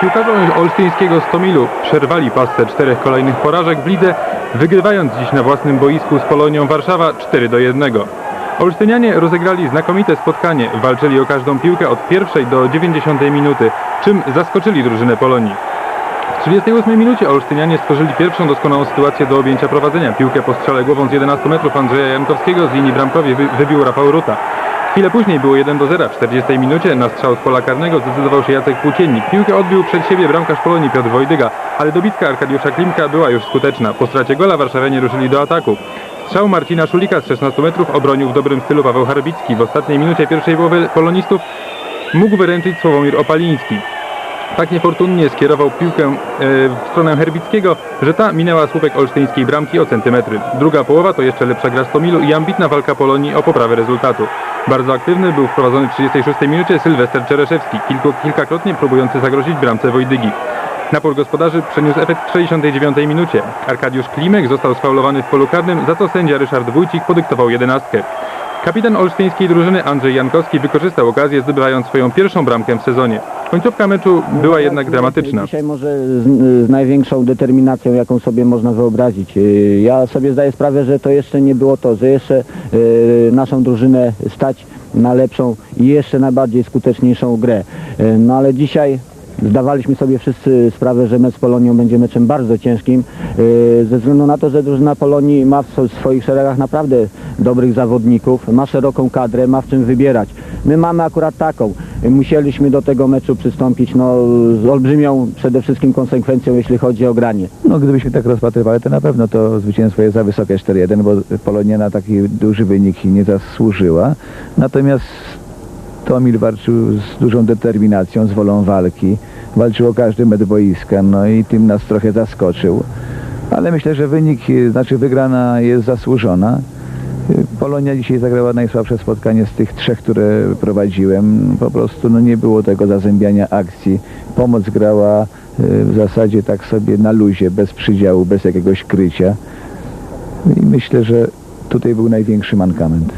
Piłkarze olsztyńskiego Stomilu przerwali pasce czterech kolejnych porażek w lidze, wygrywając dziś na własnym boisku z Polonią Warszawa 4 do 1. Olsztynianie rozegrali znakomite spotkanie, walczyli o każdą piłkę od pierwszej do 90 minuty, czym zaskoczyli drużynę Polonii. W 38 minucie Olsztynianie stworzyli pierwszą doskonałą sytuację do objęcia prowadzenia. Piłkę po strzale głową z 11 metrów Andrzeja Jankowskiego z linii bramkowej wy- wybił Rafał Ruta. Chwilę później było 1 do 0. W 40 minucie na strzał z pola karnego zdecydował się Jacek Płóciennik. Piłkę odbił przed siebie bramkarz Polonii Piotr Wojdyga, ale dobitka Arkadiusza Klimka była już skuteczna. Po stracie gola warszawianie ruszyli do ataku. Strzał Marcina Szulika z 16 metrów obronił w dobrym stylu Paweł Harbicki. W ostatniej minucie pierwszej połowy polonistów mógł wyręczyć Sławomir Opaliński. Tak niefortunnie skierował piłkę e, w stronę Herbickiego, że ta minęła słupek olsztyńskiej bramki o centymetry. Druga połowa to jeszcze lepsza gra Stomilu i ambitna walka Polonii o poprawę rezultatu. Bardzo aktywny był wprowadzony w 36 minucie Sylwester Czereszewski, kilku, kilkakrotnie próbujący zagrozić bramce Wojdygi. Napór gospodarzy przeniósł efekt w 69 minucie. Arkadiusz Klimek został sfaulowany w polu karnym, za co sędzia Ryszard Wójcik podyktował jedenastkę. Kapitan olsztyńskiej drużyny Andrzej Jankowski wykorzystał okazję, zdobywając swoją pierwszą bramkę w sezonie. Końcówka meczu była jednak dramatyczna. Dzisiaj może z, z największą determinacją, jaką sobie można wyobrazić. Yy, Ja sobie zdaję sprawę, że to jeszcze nie było to, że jeszcze yy, naszą drużynę stać na lepszą i jeszcze najbardziej skuteczniejszą grę. Yy, No ale dzisiaj zdawaliśmy sobie wszyscy sprawę, że mecz z Polonią będzie meczem bardzo ciężkim, yy, ze względu na to, że drużyna Polonii ma w swo- swoich szeregach naprawdę dobrych zawodników, ma szeroką kadrę, ma w czym wybierać. My mamy akurat taką. Musieliśmy do tego meczu przystąpić no, z olbrzymią przede wszystkim konsekwencją, jeśli chodzi o granie. No gdybyśmy tak rozpatrywali, to na pewno to zwycięstwo jest za wysokie 4-1, bo Polonia na taki duży wynik nie zasłużyła. Natomiast Tomil walczył z dużą determinacją, z wolą walki. Walczył o każdy metr boiska, no i tym nas trochę zaskoczył. Ale myślę, że wynik, znaczy wygrana jest zasłużona. Polonia dzisiaj zagrała najsłabsze spotkanie z tych trzech, które prowadziłem. Po prostu no, nie było tego zazębiania akcji. Pomoc grała e, w zasadzie tak sobie na luzie, bez przydziału, bez jakiegoś krycia. I myślę, że tutaj był największy mankament.